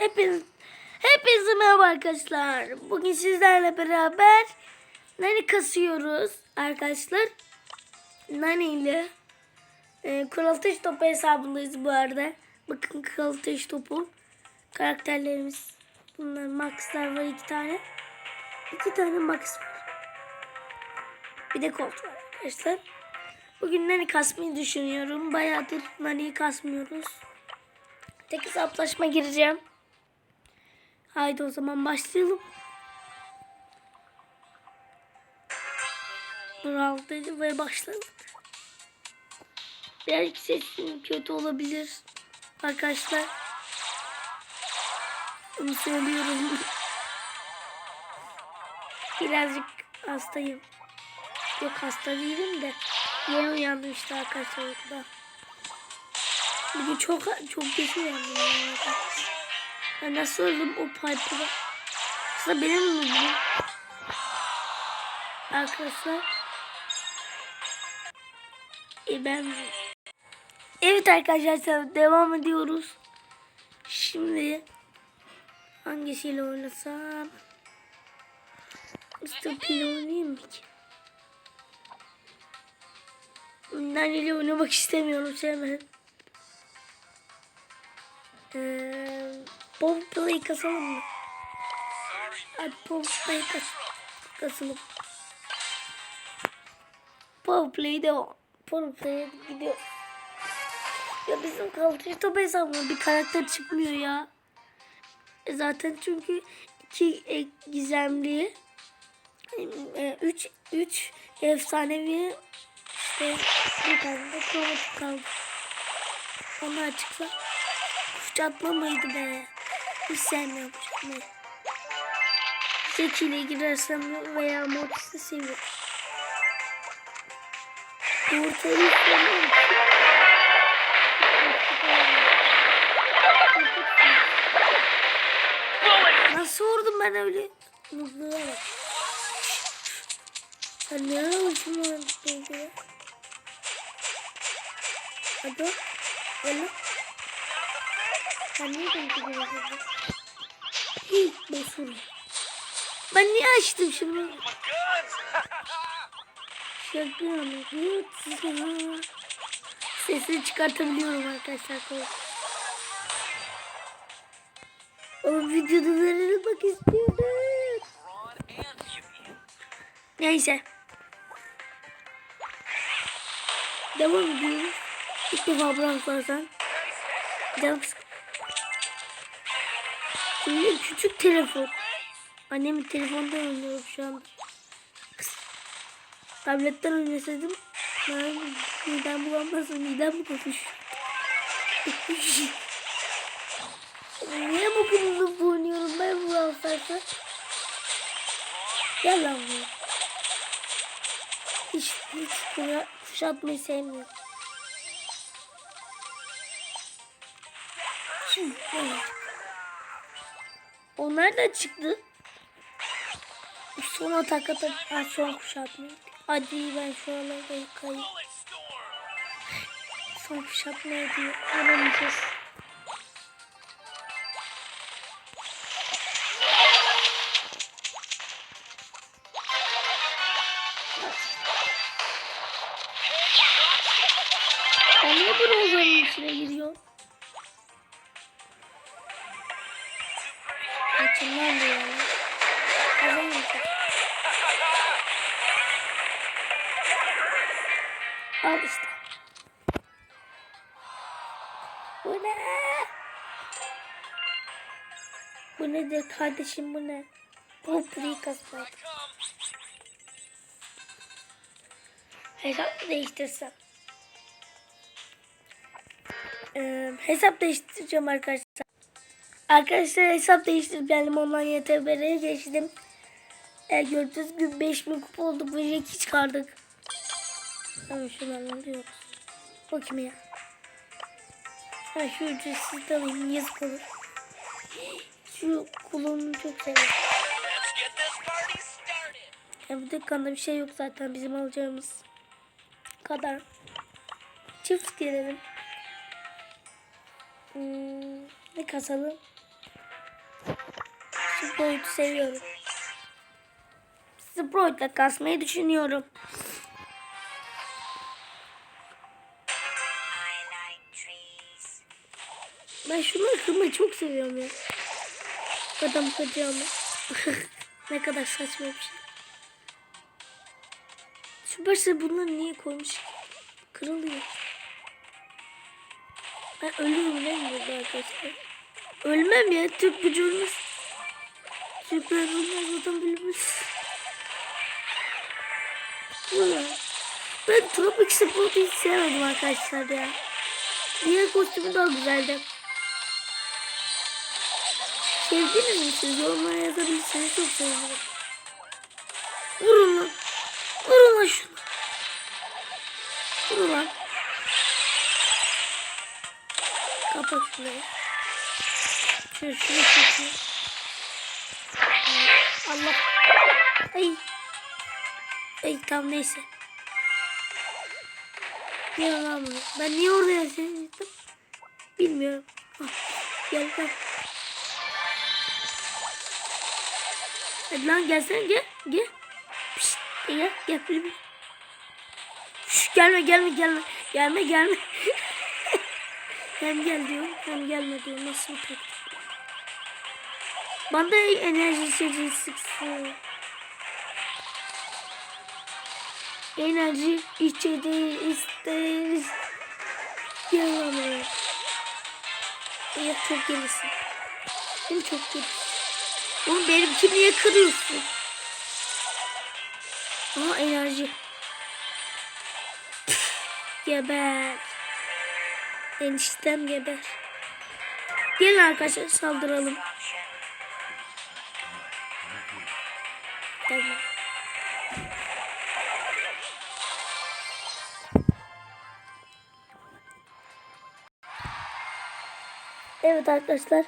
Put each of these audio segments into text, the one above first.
Hepiniz, hepinize merhaba arkadaşlar. Bugün sizlerle beraber Nani kasıyoruz arkadaşlar. Nani ile e, Kral Taş Topu hesabındayız bu arada. Bakın Kral Taş Topu. Karakterlerimiz. Bunlar Max'lar var iki tane. İki tane Max var. Bir de Colt var arkadaşlar. Bugün Nani kasmayı düşünüyorum. Bayağıdır Nani'yi kasmıyoruz. Tek hesaplaşma gireceğim. Haydi o zaman başlayalım. Round ve başlayalım. Belki sesim kötü olabilir. Arkadaşlar. Onu söylüyorum. Birazcık hastayım. Yok hasta değilim de. Yeni uyandım işte arkadaşlar. Bugün çok çok geç uyandım. Yani. Ben nasıl öldüm o pipe'da? Aslında benim öldüm. Arkadaşlar. E ben Evet arkadaşlar devam ediyoruz. Şimdi hangisiyle oynasam? Mr. P oynayayım mı ki? Nani'yle oynamak istemiyorum sevmem. Ee, Bomb Play kasalım mı? Hadi Bomb Play kas kasalım. Bomb Play devam. Bomb Play'e gidiyor. Ya bizim kalkış top hesabına bir karakter çıkmıyor ya. E zaten çünkü iki e, gizemli e, üç, üç efsanevi işte bir tane de kromatik kaldı. Onu açıkla. Kuşatma mıydı be? Hiç sevmiyorum kuşatmayı. Zeki ile girersem veya Mortis'i seviyorum. Yumurtayı sevmiyorum. Nasıl vurdum ben öyle? Mutluya bak. Sen ne yapıyorsun lan böyle? Hadi. Sen niye beni gidiyorsun? Hii, basur. Ben niye açtım şunu? Şaka mı? Sesini çıkartabiliyorum arkadaşlar. O videoda verelim istiyorum. Neyse. Devam ediyoruz. İlk defa bıraklarsan. Canım sıkı. Şimdi küçük telefon. Annemin telefonda oynuyorum şu an. Tabletten oynasaydım ben midem bulanmasın midem mi kokuş? Niye bu kırmızı oynuyorum ben bu alsaydı? Gel lan buraya. Hiç, hiç kuşatmayı sevmiyorum. Şimdi, evet. O nereden çıktı? Son atak atak. Ha, son kuşatma. Hadi ben şu anlarda yıkayayım. Son kuşatma diyor. Aramayacağız. Ben niye bronzanın içine giriyorum? Da yani. Kazanmayacak. Al işte. Bu ne? Bu nedir kardeşim bu ne? Bu free kasmak. Hesap değiştirsem. Ee, hesap değiştireceğim arkadaşlar. Arkadaşlar hesap değiştirip geldim online YTB'ye geçtim. Ee, gördüğünüz gibi 5000 kupa olduk ve Jack'i çıkardık. Tamam şunlarla yok. Bakayım ya. Ha şu ücretsiz alayım yazık olur. Şu kulağını çok seviyorum. Ya bu dükkanda bir şey yok zaten bizim alacağımız kadar. Çift gelelim. Hmm, ne kasalım? Sprite'ı seviyorum. Sprite'la kasmayı düşünüyorum. Ben şunu kırmayı çok seviyorum ya. Adam kıracağımı. ne kadar saçma bir şey. Süperse bunları niye koymuş? Kırılıyor. Ben değil mi burada arkadaşlar? Ölmem ya. Türk gücü ölmez. Türkler ölmez. Adam ölmez. Ulan. Ben Tropic Sport'u hiç sevmedim arkadaşlar ya. Diğer kostümü daha güzeldi. Sevdiniz mi siz? Yorumlara yazabilirsiniz. Çok sevinirim. Vurun lan. Vurun lan şunu. Vurun lan. Kapat şunları. Şöyle şunu çekeyim. Ay. Ay tamam neyse. Gel lan. Ben niye oraya seni gittim? Bilmiyorum. Ah, gel gel. Hadi lan gelsene gel. Gel. Pişt, gel gel bir. Şş, gelme gelme gelme. Gelme gelme. hem gel diyorum hem gelme diyorum. Nasıl bir taktik? Enerji içeceği sıksın. Enerji içeceği isteriz. Buraya. Ya çok gerisin. Beni çok gerisin. Oğlum benimki niye kırıyorsun? Aa enerji. Geber. Eniştem geber. Gelin arkadaşlar saldıralım. Tamam. Evet arkadaşlar.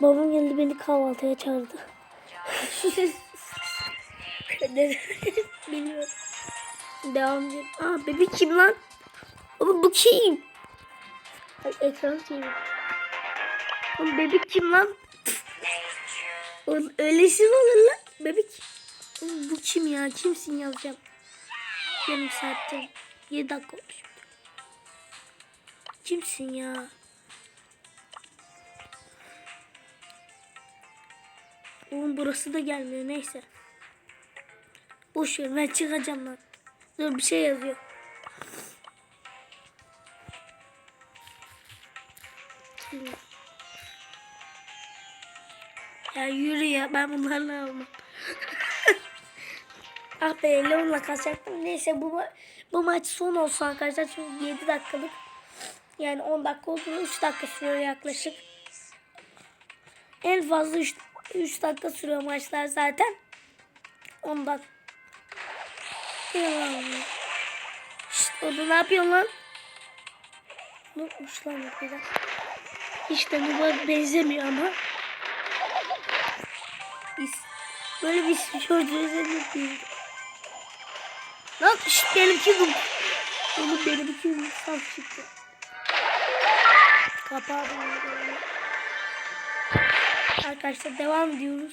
Babam geldi beni kahvaltıya çağırdı. Bilmiyorum. Devam edelim. Aa bebek kim lan? Oğlum bu kim? Ay ekran kim? Oğlum bebek kim lan? Oğlum öylesi mi olur lan? Bebek. Oğlum bu kim ya? Kimsin yazacağım. Yarım saattir. 7 dakika olmuş. Kimsin ya? Oğlum burası da gelmiyor neyse. Boş ver ben çıkacağım lan. Dur bir şey yazıyor. Ya yürü ya ben bunlarla almam. ah be Leon'la kaçacaktım. Neyse bu, bu maç son olsun arkadaşlar. Çünkü 7 dakikalık. Yani 10 dakika oldu. 3 dakika sürüyor yaklaşık. En fazla 3 3 dakika sürüyor maçlar zaten. Ondan. Yalan. Şşt orada ne yapıyorsun lan? Yapmış lan burada? Hiç de Nub'a benzemiyor ama. Biz böyle bir çocuğu izledik. Lan şşt benimki Nub. Oğlum benimki Nub saf çıktı. Kapağı bunu. Arkadaşlar devam ediyoruz.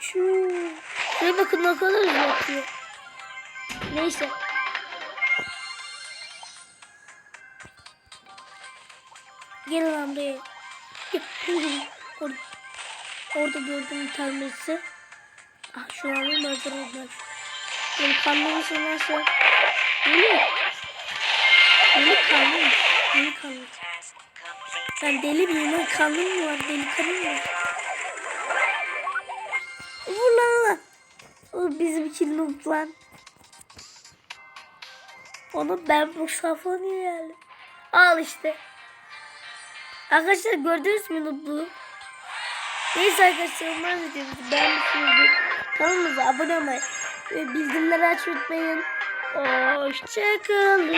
Şu Şuraya bakın ne kadar hızlı atıyor. Neyse. Gelin lan buraya. Gel. Orada, orada gördüm tanesi. Ah şu an hazır olmaz. Benim kanlı mısın nasıl? Yeni. Yeni kanlı. Yeni. Ben deli miyim lan? Kanım mı var? Deli kanım mı? Vur lan lan. O bizimki noob lan. Onu ben Mustafa niye geldim? Al işte. Arkadaşlar gördünüz mü noob'u? Neyse arkadaşlar umarım videomuzu beğenmişsinizdir. Kanalımıza abone olmayı ve bildirimleri açmayı unutmayın. Hoşçakalın.